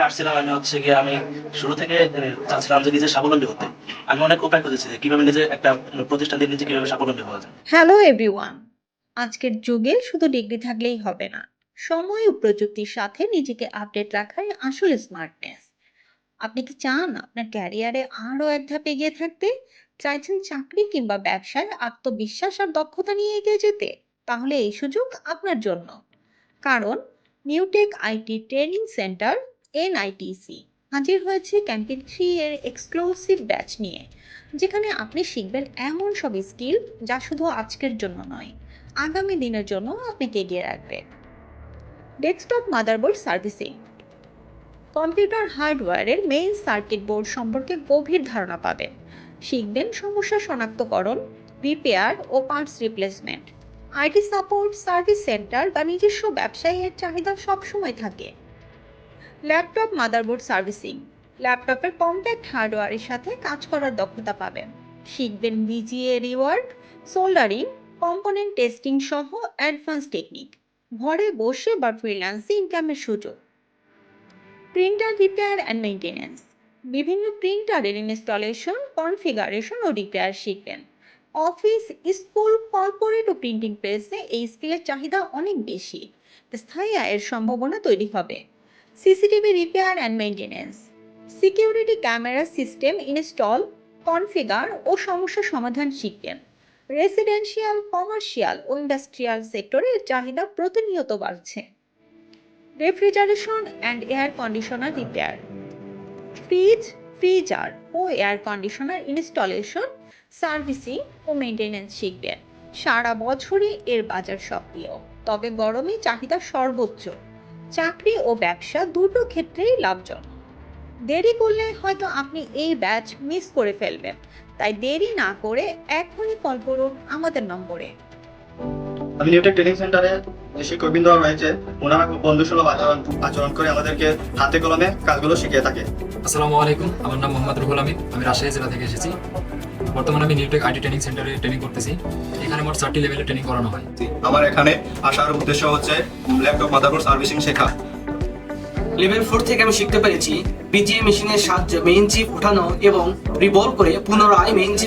আসছিলাম আমি হচ্ছে গিয়ে আমি শুরু থেকে আহ, চাচ্ছিলাম যে নিজে স্বাবলম্বী হতে। আমি অনেক উপায় খুঁজেছি যে কীভাবে নিজে একটা প্রতিষ্ঠান দিয়ে নিজে কীভাবে স্বাবলম্বী হওয়া যায়। হ্যালো এভরিওয়ান আজকের যুগে শুধু ডিগ্রি থাকলেই হবে না সময় ও প্রযুক্তির সাথে নিজেকে আপডেট রাখাই আসলে স্মার্টনেস আপনি কি চান আপনার ক্যারিয়ারে আরও এক ধাপ এগিয়ে থাকতে? চাইছেন চাকরি কিংবা ব্যবসায় আত্মবিশ্বাস আর দক্ষতা নিয়ে এগিয়ে যেতে? তাহলে এই সুযোগ আপনার জন্য। কারণ Newtech IT training centre NITC. হাজির হয়েছে ক্যাম্পেইন থ্রি এর এক্সক্লুসিভ ব্যাচ নিয়ে, যেখানে আপনি শিখবেন এমন সব স্কিল যা শুধু আজকের জন্য নয়, আগামী দিনের জন্য আপনাকে এগিয়ে রাখবে। Desktop motherboard servicing. কম্পিউটার হার্ডওয়্যারের মেইন সার্কিট বোর্ড সম্পর্কে গভীর ধারণা পাবেন। শিখবেন সমস্যা শনাক্তকরণ, repair O parts replacement. IT support, service centre বা নিজস্ব ব্যবসায়ীর চাহিদা সবসময় থাকে। Laptop, motherboard servicing. ল্যাপটপের কম্প্যাক্ট হার্ডওয়্যারের সাথে কাজ করার দক্ষতা পাবেন। শিখবেন BGA rework soldering, component testing সহ অ্যাডভান্স টেকনিক। ঘরে বসে বা ফ্রিল্যান্সে ইনকামের সুযোগ। প্রিন্টার রিপেয়ার অ্যান্ড মেনটেন্যান্স বিভিন্ন প্রিন্টারের ইনস্টলেশন, কনফিগারেশন ও রিপেয়ার শিখবেন। অফিস, স্কুল, কর্পোরেট ও প্রিন্টিং প্রেসে এই স্কিলের চাহিদা অনেক বেশি। স্থায়ী আয়ের সম্ভাবনা তৈরি হবে। CCTV repair and maintenance security camera system install, configure ও সমস্যা সমাধান শিখবেন রেসিডেন্সিয়াল কমার্শিয়াল ও ইন্ডাস্ট্রিয়াল সেক্টরে চাহিদা প্রতিনিয়ত বাড়ছে। Refrigeration and air conditioner repair. Fridge, freezer O air conditioner installation, servicing ও মেনটেন্যান্স শিখবেন সারা বছরই এর বাজার সক্রিয়, তবে গরমে চাহিদা সর্বোচ্চ। চাকরি ও ব্যবসা দুটো ক্ষেত্রেই লাভজনক। দেরি করলে হয়তো আপনি এই ব্যাচ মিস করে ফেলবেন। তাই দেরি না করে এখনই কল করুন আমাদের নম্বরে। আমি নিউটেক ট্রেনিং সেন্টারে যে শিক্ষকবৃন্দ রয়েছে ওনারা খুব বন্ধুসুলভ আচরণ আচরণ করে আমাদেরকে হাতে কলমে কাজগুলো শিখিয়ে থাকে। আসসালামু আলাইকুম আমার নাম মোহাম্মদ রুহুল আমিন আমি রাজশাহী জেলা থেকে এসেছি। বর্তমানে আমি নিউটেক আইটি ট্রেনিং সেন্টারে ট্রেনিং করতেছি এখানে মোট চারটি লেভেলে ট্রেনিং করানো হয়। আমার এখানে আসার উদ্দেশ্য হচ্ছে ল্যাপটপ মাদারবোর্ড সার্ভিসিং শেখা। লেভেল ফোর থেকে আমি শিখতে পেরেছি বিজিএ মেশিনের সাহায্যে মেইন চিপ উঠানো এবং রিভলভ করে পুনরায় মেইন চিপ